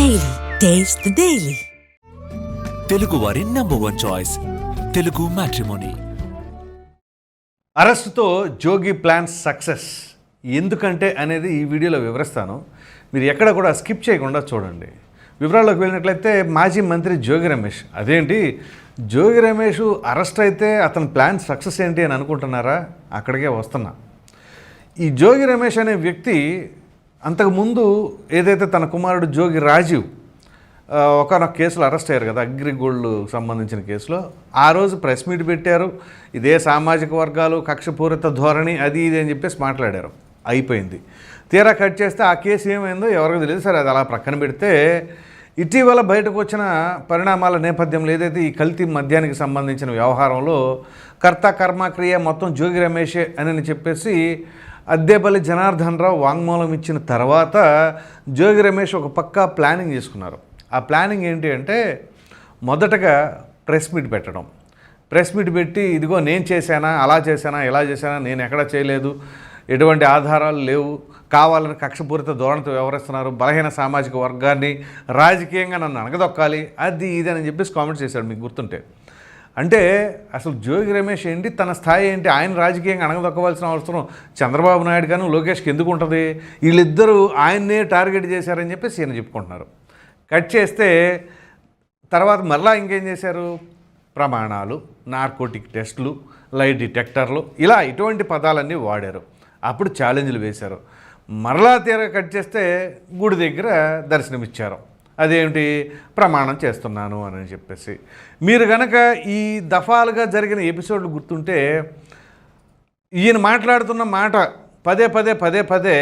Daily taste the daily Telugu వారి number one choice Telugu matrimony అరెస్టుతో జోగి plans success. ఎందుకంటే అనేది ఈ వీడియోలో వివరిస్తాను. మీరు ఎక్కడ కూడా స్కిప్ చేయకుండా చూడండి. వివరాల్లోకి వెళ్ళినట్లయితే మాజీ మంత్రి జోగి రమేష్. అదేంటి? జోగి రమేష్ అరెస్ట్ అయితే అతని ప్లాన్ సక్సెస్ ఏంటి అని అనుకుంటున్నారా? అక్కడికే వస్తున్నా. ఈ జోగి రమేష్ అనే వ్యక్తి అంతకుముందు ఏదైతే తన కుమారుడు జోగి రాజీవ్ ఒకనొక కేసులో అరెస్ట్ అయ్యారు కదా అగ్రిగోల్డ్ సంబంధించిన కేసులో ఆ రోజు ప్రెస్ మీట్ పెట్టారు. ఇదే సామాజిక వర్గాలు కక్షపూరిత ధోరణి అది ఇది అని చెప్పేసి మాట్లాడారు. అయిపోయింది. తీరా కట్ చేస్తే ఆ కేసు ఏమైందో ఎవరికి తెలియదు. సరే అది అలా ప్రక్కన పెడితే ఇటీవల బయటకు వచ్చిన పరిణామాల నేపథ్యంలో ఏదైతే ఈ కల్తీ మద్యానికి సంబంధించిన వ్యవహారంలో కర్త కర్మక్రియ మొత్తం జోగి రమేషే అని చెప్పేసి అద్దేపల్లి జనార్దన్ రావు వాంగ్మూలం ఇచ్చిన తర్వాత జోగి రమేష్ ఒక పక్కా ప్లానింగ్ చేసుకున్నారు. ఆ ప్లానింగ్ ఏంటి అంటే మొదటగా ప్రెస్ మీట్ పెట్టడం. ప్రెస్ మీట్ పెట్టి ఇదిగో నేను చేశానా అలా చేశానా ఇలా చేశానా నేను ఎక్కడ చేయలేదు ఎటువంటి ఆధారాలు లేవు కావాలని కక్షపూరిత ధోరణితో వ్యవహరిస్తున్నారు బలహీన సామాజిక వర్గాన్ని రాజకీయంగా నన్ను అణగదొక్కాలి అది ఇది అని చెప్పేసి కామెంట్ చేశాడు మీకు గుర్తుంటే. అంటే అసలు జోగి రమేష్ ఏంటి? తన స్థాయి ఏంటి? ఆయన రాజకీయంగా అణగదొక్కవలసిన అవసరం చంద్రబాబు నాయుడు కానీ లోకేష్కి ఎందుకు ఉంటుంది? వీళ్ళిద్దరూ ఆయన్నే టార్గెట్ చేశారని చెప్పేసి ఈయన చెప్పుకుంటున్నారు. కట్ చేస్తే తర్వాత మరలా ఇంకేం చేశారు? ప్రమాణాలు నార్కోటిక్ టెస్టులు లైట్ డిటెక్టర్లు ఇలా ఇటువంటి పదాలన్నీ వాడారు. అప్పుడు ఛాలెంజ్లు వేశారు. మరలా తీర కట్ చేస్తే గుడి దగ్గర దర్శనమిచ్చారు. అదేమిటి? ప్రమాణం చేస్తున్నాను అని చెప్పేసి. మీరు గనక ఈ దఫాలుగా జరిగిన ఎపిసోడ్లు గుర్తుంటే ఈయన మాట్లాడుతున్న మాట పదే పదే పదే పదే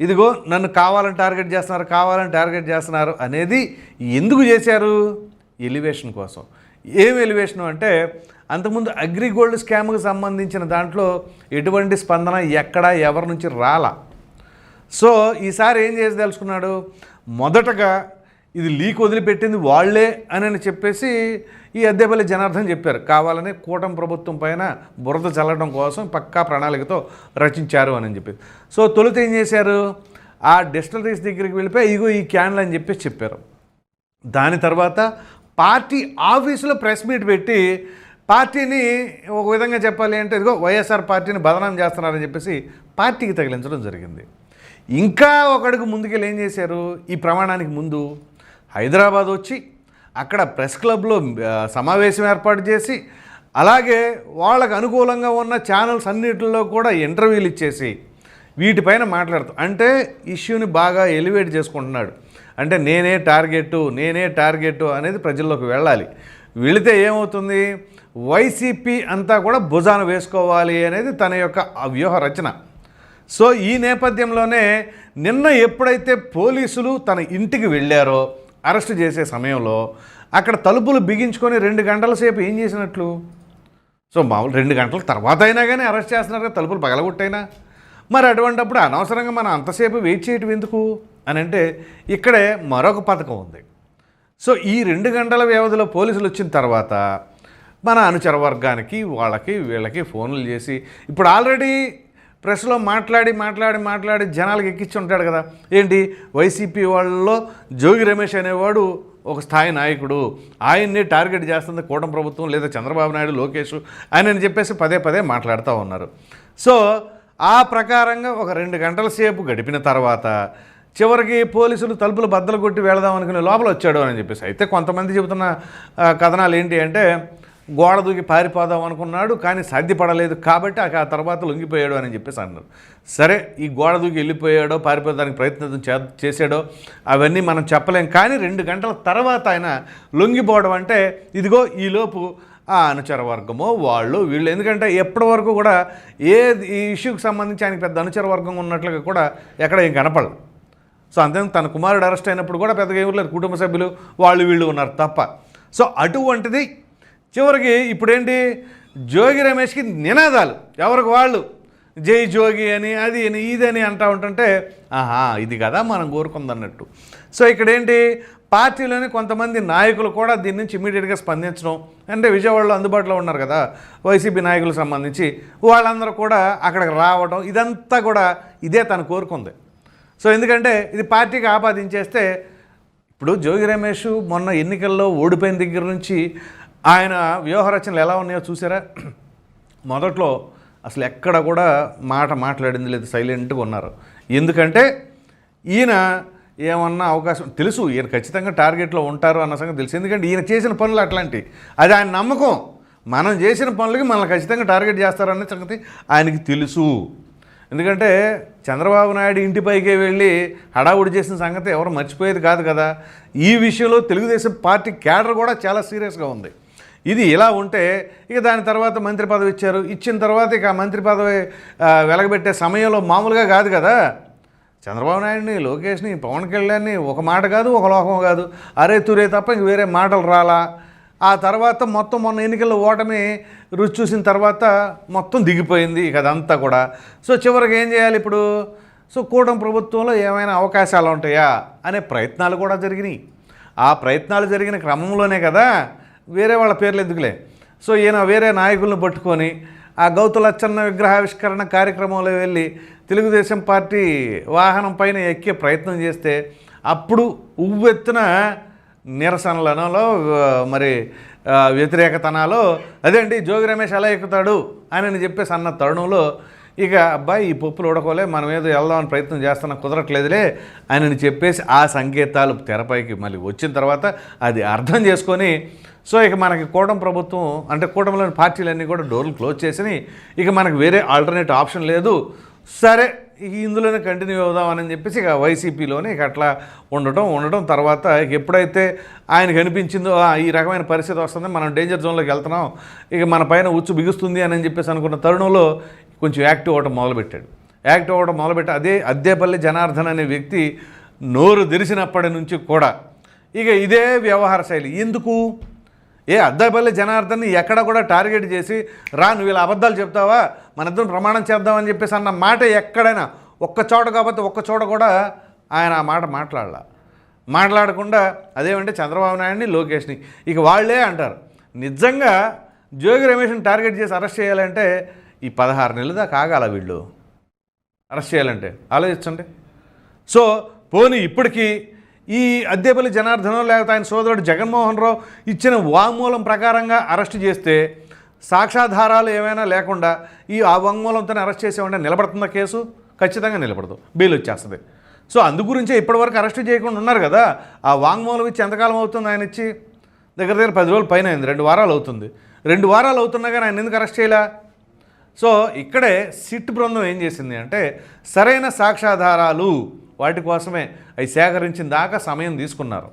ఇదిగో నన్ను కావాలని టార్గెట్ చేస్తున్నారు కావాలని టార్గెట్ చేస్తున్నారు అనేది ఎందుకు చేశారు? ఎలివేషన్ కోసం. ఏం ఎలివేషన్ అంటే అంతకుముందు అగ్రిగోల్డ్ స్కామ్కి సంబంధించిన దాంట్లో ఎటువంటి స్పందన ఎక్కడ ఎవరి నుంచి రాలా. సో ఈసారి ఏం చేసి తెలుసుకున్నాడు? మొదటగా ఇది లీక్ వదిలిపెట్టింది వాళ్ళే అని చెప్పేసి ఈ అద్దెపల్లి జనార్దన్ చెప్పారు. కావాలని కూటమి ప్రభుత్వం పైన బురద చల్లడం కోసం పక్కా ప్రణాళికతో రచించారు అని చెప్పేసి. సో తొలుత ఏం చేశారు? ఆ డిస్టలరీస్ దగ్గరికి వెళ్ళిపోయి ఇగో ఈ క్యాన్లు అని చెప్పేసి చెప్పారు. దాని తర్వాత పార్టీ ఆఫీసులో ప్రెస్ మీట్ పెట్టి పార్టీని ఒక విధంగా చెప్పాలి అంటే ఇదిగో వైఎస్ఆర్ పార్టీని బదనాం చేస్తున్నారని చెప్పేసి పార్టీకి తగిలించడం జరిగింది. ఇంకా ఒకడికి ముందుకెళ్ళి ఏం చేశారు? ఈ ప్రమాణానికి ముందు హైదరాబాద్ వచ్చి అక్కడ ప్రెస్ క్లబ్లో సమావేశం ఏర్పాటు చేసి అలాగే వాళ్ళకు అనుకూలంగా ఉన్న ఛానల్స్ అన్నిటిలో కూడా ఇంటర్వ్యూలు ఇచ్చేసి వీటిపైన మాట్లాడుతూ అంటే ఇష్యూని బాగా ఎలివేట్ చేసుకుంటున్నాడు. అంటే నేనే టార్గెట్ నేనే టార్గెట్ అనేది ప్రజల్లోకి వెళ్ళాలి. వెళితే ఏమవుతుంది? వైసీపీ అంతా కూడా భుజాన వేసుకోవాలి అనేది తన యొక్క వ్యూహ రచన. సో ఈ నేపథ్యంలోనే నిన్న ఎప్పుడైతే పోలీసులు తన ఇంటికి వెళ్ళారో అరెస్ట్ చేసే సమయంలో అక్కడ తలుపులు బిగించుకొని రెండు గంటల సేపు ఏం చేసినట్లు? సో మామూలు రెండు గంటల తర్వాత అయినా కానీ అరెస్ట్ చేస్తున్నారు కదా తలుపులు పగలగొట్టైనా. మరి అటువంటప్పుడు అనవసరంగా మనం అంతసేపు వెయిట్ చేయటం ఎందుకు? అని అంటే ఇక్కడే మరొక పథకం ఉంది. సో ఈ రెండు గంటల వ్యవధిలో పోలీసులు వచ్చిన తర్వాత మన అనుచర వర్గానికి వాళ్ళకి వీళ్ళకి ఫోన్లు చేసి ఇప్పుడు ఆల్రెడీ ప్రెస్లో మాట్లాడి మాట్లాడి మాట్లాడి జనాలకు ఎక్కించి ఉంటాడు కదా. ఏంటి? వైసీపీ వాళ్ళలో జోగి రమేష్ అనేవాడు ఒక స్థాయి నాయకుడు. ఆయన్ని టార్గెట్ చేస్తుంది కూటమి ప్రభుత్వం లేదా చంద్రబాబు నాయుడు లోకేష్ ఆయన అని చెప్పేసి పదే పదే మాట్లాడుతూ ఉన్నారు. సో ఆ ప్రకారంగా ఒక రెండు గంటల సేపు గడిపిన తర్వాత చివరికి పోలీసులు తలుపులు బద్దలు కొట్టి వెళదాం అనుకుని లోపల వచ్చాడు అని చెప్పేసి. అయితే కొంతమంది చెబుతున్న కథనాలు ఏంటి అంటే గోడ దూకి పారిపోదాం అనుకున్నాడు కానీ సాధ్యపడలేదు కాబట్టి ఆ తర్వాత లొంగిపోయాడు అని చెప్పేసి అన్నారు. సరే ఈ గోడ దూకి వెళ్ళిపోయాడో పారిపోవడానికి ప్రయత్నం చే- చేశాడో అవన్నీ మనం చెప్పలేం. కానీ రెండు గంటల తర్వాత ఆయన లొంగిపోవడం అంటే ఇదిగో ఈలోపు ఆ అనుచర వర్గమో వాళ్ళు వీళ్ళు. ఎందుకంటే ఎప్పటి వరకు కూడా ఏ ఈ ఇష్యూకి సంబంధించి ఆయనకి పెద్ద అనుచర వర్గం ఉన్నట్లుగా కూడా ఎక్కడ ఏం కనపడదు. సో అంతే తన కుమారుడు అరెస్ట్ అయినప్పుడు కూడా పెద్దగా ఏమీ లేదు. కుటుంబ సభ్యులు వాళ్ళు వీళ్ళు ఉన్నారు తప్ప. సో అటువంటిది చివరికి ఇప్పుడేంటి? జోగి రమేష్కి నినాదాలు. ఎవరికి వాళ్ళు? జై జోగి అని అది అని ఇది అని అంటూ ఉంటుంటే ఆహా ఇది కదా మనం కోరుకుందన్నట్టు. సో ఇక్కడేంటి? పార్టీలోని కొంతమంది నాయకులు కూడా దీని నుంచి ఇమీడియట్గా స్పందించడం. అంటే విజయవాడలో అందుబాటులో ఉన్నారు కదా వైసీపీ నాయకులకు సంబంధించి. వాళ్ళందరూ కూడా అక్కడికి రావడం ఇదంతా కూడా ఇదే తను కోరుకుంది. సో ఎందుకంటే ఇది పార్టీకి ఆపాదించేస్తే ఇప్పుడు జోగి రమేష్ మొన్న ఎన్నికల్లో ఓడిపోయిన దగ్గర నుంచి ఆయన వ్యూహ రచనలు ఎలా ఉన్నాయో చూసారా? మొదట్లో అసలు ఎక్కడ కూడా మాట మాట్లాడింది లేదు సైలెంట్గా ఉన్నారు. ఎందుకంటే ఈయన ఏమన్నా అవకాశం తెలుసు ఈయన ఖచ్చితంగా టార్గెట్లో ఉంటారు అన్న సంగతి తెలుసు. ఎందుకంటే ఈయన చేసిన పనులు అట్లాంటి. అది ఆయన నమ్మకం. మనం చేసిన పనులకి మనల్ని ఖచ్చితంగా టార్గెట్ చేస్తారనే సంగతి ఆయనకి తెలుసు. ఎందుకంటే చంద్రబాబు నాయుడు ఇంటిపైకే వెళ్ళి హడావుడి చేసిన సంగతి ఎవరు మర్చిపోయేది కాదు కదా. ఈ విషయంలో తెలుగుదేశం పార్టీ క్యాడర్ కూడా చాలా సీరియస్గా ఉంది. ఇది ఇలా ఉంటే ఇక దాని తర్వాత మంత్రి పదవి ఇచ్చారు. ఇచ్చిన తర్వాత ఇక ఆ మంత్రి పదవి వెలగబెట్టే సమయంలో మామూలుగా కాదు కదా. చంద్రబాబు నాయుడిని లోకేష్ని పవన్ కళ్యాణ్ని ఒక మాట కాదు ఒక లోకం కాదు. అరే తురే తప్ప ఇంక వేరే మాటలు రాలా. ఆ తర్వాత మొత్తం మొన్న ఎన్నికల్లో ఓటమి రుచి చూసిన తర్వాత మొత్తం దిగిపోయింది ఇక అదంతా కూడా. సో చివరికి ఏం చేయాలి ఇప్పుడు? సో కూటమి ప్రభుత్వంలో ఏమైనా అవకాశాలు ఉంటాయా? అనే ప్రయత్నాలు కూడా జరిగినాయి. ఆ ప్రయత్నాలు జరిగిన క్రమంలోనే కదా వేరే వాళ్ళ పేర్లు ఎందుకులే? సో ఈయన వేరే నాయకులను పట్టుకొని ఆ గౌతులచ్చన్న విగ్రహావిష్కరణ కార్యక్రమంలో వెళ్ళి తెలుగుదేశం పార్టీ వాహనం పైన ఎక్కే ప్రయత్నం చేస్తే అప్పుడు ఉవ్వెత్తున నిరసనలలో మరి ఆ, వ్యతిరేకతనాలో అదేంటి జోగి రమేష్ ఎలా ఎక్కుతాడు? అని చెప్పేసి అన్న తరుణంలో ఇక అబ్బాయి ఈ పప్పులు ఉడకోలే మనం ఏదో వెళ్దామని ప్రయత్నం చేస్తున్నా కుదరట్లేదులే అని చెప్పేసి ఆ సంకేతాలు తెరపైకి మళ్ళీ వచ్చిన తర్వాత అది అర్థం చేసుకొని సో ఇక మనకి కూటమి ప్రభుత్వం అంటే కూటమిలోని పార్టీలన్నీ కూడా డోర్లు క్లోజ్ చేసిని ఇక మనకు వేరే ఆల్టర్నేట్ ఆప్షన్ లేదు. సరే ఇక ఇందులోనే కంటిన్యూ అవుదామని చెప్పేసి ఇక వైసీపీలోనే ఇక అట్లా ఉండటం ఉండటం తర్వాత ఇక ఎప్పుడైతే ఆయనకు అనిపించిందో "ఆ, ఈ రకమైన పరిస్థితి వస్తుంది మనం డేంజర్ జోన్లోకి వెళ్తున్నాం ఇక మన పైన ఉచ్చు బిగుస్తుంది అని చెప్పేసి అనుకున్న తరుణంలో కొంచెం యాక్టివ్ అవ్వటం మొదలుపెట్టాడు. యాక్టివ్ అవ్వడం మొదలుపెట్టి అదే అద్దేపల్లి జనార్దన్ అనే వ్యక్తి నోరు తెరిచినప్పటి నుంచి కూడా ఇక ఇదే వ్యవహార శైలి. ఎందుకు? ఏ అద్దాపల్లి జనార్దన్ని ఎక్కడ కూడా టార్గెట్ చేసి రా నువ్వు ఇలా అబద్ధాలు చెప్తావా? మన ఇద్దరం ప్రమాణం చేద్దామని చెప్పేసి అన్న మాట ఎక్కడైనా ఒక్క చోట కాకపోతే ఒక్క చోట కూడా ఆయన ఆ మాట మాట్లాడాల. మాట్లాడకుండా అదేమంటే చంద్రబాబు నాయుడిని లోకేష్ని ఇక వాళ్ళే అంటారు. నిజంగా జోగి రమేష్ని టార్గెట్ చేసి అరెస్ట్ చేయాలంటే ఈ పదహారు నెలలు దాకా ఆగాల వీళ్ళు? అరెస్ట్ చేయాలంటే ఆలోచించండి. సో పోనీ ఇప్పటికీ ఈ అద్దెపల్లి జనార్దనం లేకపోతే ఆయన సోదరుడు జగన్మోహన్ రావు ఇచ్చిన వాంగ్మూలం ప్రకారంగా అరెస్ట్ చేస్తే సాక్ష్యాధారాలు ఏమైనా లేకుండా ఈ ఆ వాంగ్మూలంతో అరెస్ట్ చేసేవంటే నిలబడుతుందా కేసు? ఖచ్చితంగా నిలబడదు. బెయిల్ వచ్చేస్తుంది. సో అందు గురించే ఇప్పటివరకు అరెస్ట్ చేయకుండా ఉన్నారు కదా. ఆ వాంగ్మూలం ఇచ్చి ఎంతకాలం అవుతుంది ఆయన ఇచ్చి? దగ్గర దగ్గర పది రోజులు పైన అయింది. రెండు వారాలు అవుతుంది. రెండు వారాలు అవుతున్నా కానీ ఆయన ఎందుకు అరెస్ట్ చేయలే? సో ఇక్కడే సిట్ బృందం ఏం చేసింది అంటే సరైన సాక్ష్యాధారాలు వాటి కోసమే అవి సేకరించిన దాకా సమయం తీసుకున్నారు.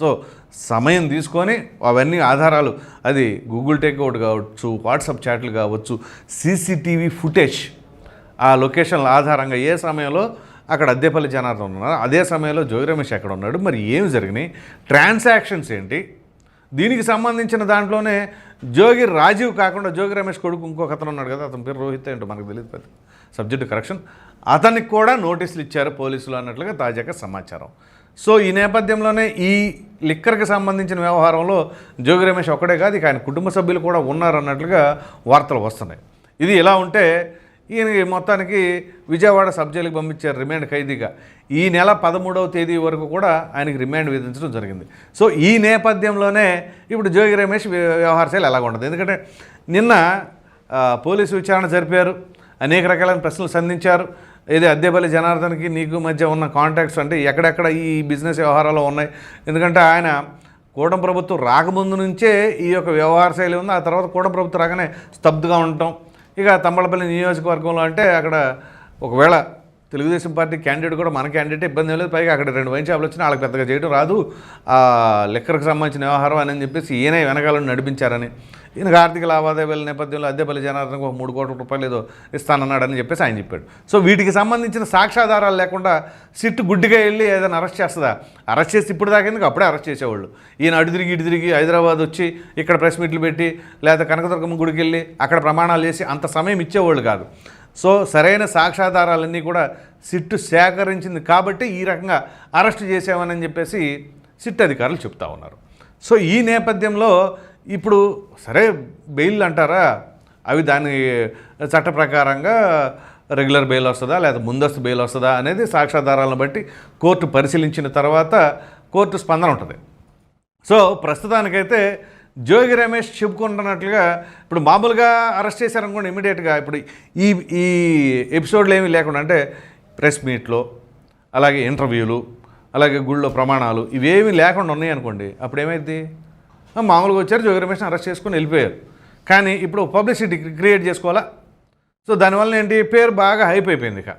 సో సమయం తీసుకొని అవన్నీ ఆధారాలు అది గూగుల్ టేక్అవుట్ కావచ్చు వాట్సాప్ చాట్లు కావచ్చు సీసీటీవీ ఫుటేజ్ ఆ లొకేషన్ల ఆధారంగా ఏ సమయంలో అక్కడ అద్దెపల్లి జనార్దన్ ఉన్నారు అదే సమయంలో జోగి రమేష్ ఎక్కడ ఉన్నాడు మరి ఏమి జరిగినాయి ట్రాన్సాక్షన్స్ ఏంటి దీనికి సంబంధించిన దాంట్లోనే జోగి రాజీవ్ కాకుండా జోగి రమేష్ కొడుకు ఇంకొక అతను ఉన్నాడు కదా అతని పేరు రోహిత్ ఏంటో మనకు తెలియదు పెద్ద సబ్జెక్టు కరెక్షన్ అతనికి కూడా నోటీసులు ఇచ్చారు పోలీసులు అన్నట్లుగా తాజాగా సమాచారం. సో ఈ నేపథ్యంలోనే ఈ లిక్కర్కి సంబంధించిన వ్యవహారంలో జోగి రమేష్ ఒక్కడే కాదు ఇక ఆయన కుటుంబ సభ్యులు కూడా ఉన్నారు అన్నట్లుగా వార్తలు వస్తున్నాయి. ఇది ఇలా ఉంటే ఈయన మొత్తానికి విజయవాడ సబ్ జైలుకి పంపించారు రిమాండ్ ఖైదీగా. ఈ నెల పదమూడవ తేదీ వరకు కూడా ఆయనకి రిమాండ్ విధించడం జరిగింది. సో ఈ నేపథ్యంలోనే ఇప్పుడు జోగి రమేష్ వ్యవహారశైలి ఎలాగ ఉంటుంది? ఎందుకంటే నిన్న పోలీసు విచారణ జరిపారు. అనేక రకాలైన ప్రశ్నలు సంధించారు. ఇది అద్దెపల్లి జనార్దన్కి నీకు మధ్య ఉన్న కాంటాక్ట్స్ అంటే ఎక్కడెక్కడ ఈ బిజినెస్ వ్యవహారాలు ఉన్నాయి? ఎందుకంటే ఆయన కూటమి ప్రభుత్వం రాకముందు నుంచే ఈ యొక్క వ్యవహార శైలి ఉంది. ఆ తర్వాత కూటమి ప్రభుత్వం రాగానే స్తబ్దుగా ఉండటం ఇక తమ్మలపల్లి నియోజకవర్గంలో అంటే అక్కడ ఒకవేళ తెలుగుదేశం పార్టీ క్యాండిడేట్ కూడా మన క్యాండిడేట్ ఇబ్బంది లేదు. పైగా అక్కడ రెండు వైన్ షాపులు వచ్చినా వాళ్ళకి పెద్దగా చేయడం రాదు. ఆ లిక్కర్కి సంబంధించిన వ్యవహారం అని చెప్పేసి ఈయనే వెనకాలను నడిపించారని. ఈయనకు ఆర్థిక లావాదేవీల నేపథ్యంలో అద్దెపల్లి జనార్దన్కి ఒక మూడు కోట్ల రూపాయలు ఏదో ఇస్తానన్నాడని చెప్పేసి ఆయన చెప్పాడు. సో వీటికి సంబంధించిన సాక్ష్యాధారాలు లేకుండా సిట్టు గుడ్డిగా వెళ్ళి ఏదైనా అరెస్ట్ చేస్తుందా? అరెస్ట్ చేసి ఇప్పుడు దాకేందుకు అప్పుడే అరెస్ట్ చేసేవాళ్ళు. ఈయన అడు తిరిగి ఇటు తిరిగి హైదరాబాద్ వచ్చి ఇక్కడ ప్రెస్ మీట్లు పెట్టి లేదా కనకదుర్గమ్మ గుడికి వెళ్ళి అక్కడ ప్రమాణాలు చేసి అంత సమయం ఇచ్చేవాళ్ళు కాదు. సో సరైన సాక్ష్యాధారాలన్నీ కూడా సిట్టు సేకరించింది కాబట్టి ఈ రకంగా అరెస్ట్ చేసామని చెప్పేసి సిట్ అధికారులు చెప్తా ఉన్నారు. సో ఈ నేపథ్యంలో ఇప్పుడు సరే బెయిల్ అంటారా? అవి దాని చట్ట ప్రకారంగా రెగ్యులర్ బెయిల్ వస్తుందా? లేదా ముందస్తు బెయిల్ వస్తుందా? అనేది సాక్ష్యాధారాలను బట్టి కోర్టు పరిశీలించిన తర్వాత కోర్టు స్పందన ఉంటుంది. సో ప్రస్తుతానికైతే జోగి రమేష్ చెప్పుకుంటున్నట్లుగా ఇప్పుడు మామూలుగా అరెస్ట్ చేశారనుకోండి ఇమీడియట్గా ఇప్పుడు ఈ ఈ ఎపిసోడ్లు ఏమీ లేకుండా అంటే ప్రెస్ మీట్లో అలాగే ఇంటర్వ్యూలు అలాగే గుళ్ళో ప్రమాణాలు ఇవేమీ లేకుండా ఉన్నాయి అనుకోండి అప్పుడు ఏమైంది మామూలుగా వచ్చారు జోగి రమేష్ని అరెస్ట్ చేసుకొని వెళ్ళిపోయారు. కానీ ఇప్పుడు పబ్లిసిటీ క్రియేట్ చేసుకోవాలా? సో దానివల్ల ఏంటి? పేరు బాగా హైప్ అయిపోయింది ఇక.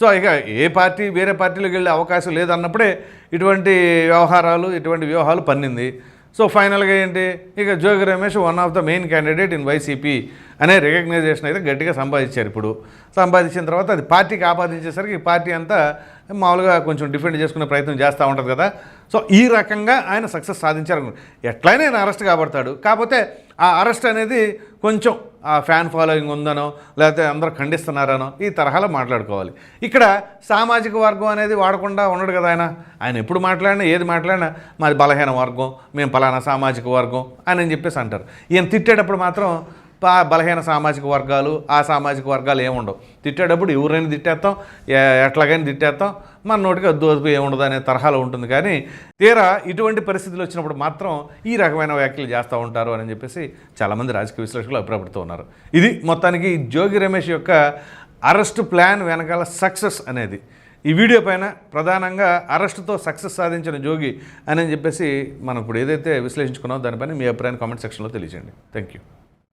సో ఇక ఏ పార్టీ వేరే పార్టీలోకి వెళ్ళే అవకాశం లేదన్నప్పుడే ఇటువంటి వ్యవహారాలు ఇటువంటి వ్యూహాలు పన్నింది. సో ఫైనల్గా ఏంటి? ఇక Jogi Ramesh one of the main candidate in YCP అనే రికగ్నైజేషన్ అయితే గట్టిగా సంపాదించారు ఇప్పుడు. సంపాదించిన తర్వాత అది పార్టీకి ఆపాదించేసరికి ఈ పార్టీ అంతా మామూలుగా కొంచెం డిఫెండ్ చేసుకునే ప్రయత్నం చేస్తూ ఉంటుంది కదా. సో ఈ రకంగా ఆయన సక్సెస్ సాధించారు ఎట్లయినా ఆయన అరెస్ట్ కాబడతాడు. కాకపోతే ఆ అరెస్ట్ అనేది కొంచెం ఆ ఫ్యాన్ ఫాలోయింగ్ ఉందనో లేకపోతే అందరూ ఖండిస్తున్నారనో ఈ తరహాలో మాట్లాడుకోవాలి. ఇక్కడ సామాజిక వర్గం అనేది వాడకుండా ఉండడు కదా ఆయన. ఆయన ఎప్పుడు మాట్లాడినా ఏది మాట్లాడినా మాది బలహీన వర్గం మేము పలానా సామాజిక వర్గం అని చెప్పేసి అంటారు. ఈయన తిట్టేటప్పుడు మాత్రం బలహీన సామాజిక వర్గాలు ఆ సామాజిక వర్గాలు ఏముండవు. తిట్టేటప్పుడు ఎవరైనా తిట్టేస్తాం ఎట్లాగైనా తిట్టేస్తాం మన నోటికి అద్దు అదుపు ఏముండదు అనే తరహాలో ఉంటుంది. కానీ తీరా ఇటువంటి పరిస్థితులు వచ్చినప్పుడు మాత్రం ఈ రకమైన వ్యాఖ్యలు చేస్తూ ఉంటారు అని చెప్పేసి చాలామంది రాజకీయ విశ్లేషకులు అభిప్రాయపడుతూ ఉన్నారు. ఇది మొత్తానికి జోగి రమేష్ యొక్క అరెస్ట్ ప్లాన్ వెనకాల సక్సెస్ అనేది. ఈ వీడియో పైన ప్రధానంగా అరెస్టుతో సక్సెస్ సాధించిన జోగి అని చెప్పేసి మనం ఇప్పుడు ఏదైతే విశ్లేషించుకున్నామో దానిపైన మీ అభిప్రాయాన్ని కామెంట్ సెక్షన్లో తెలియజేయండి. Thank you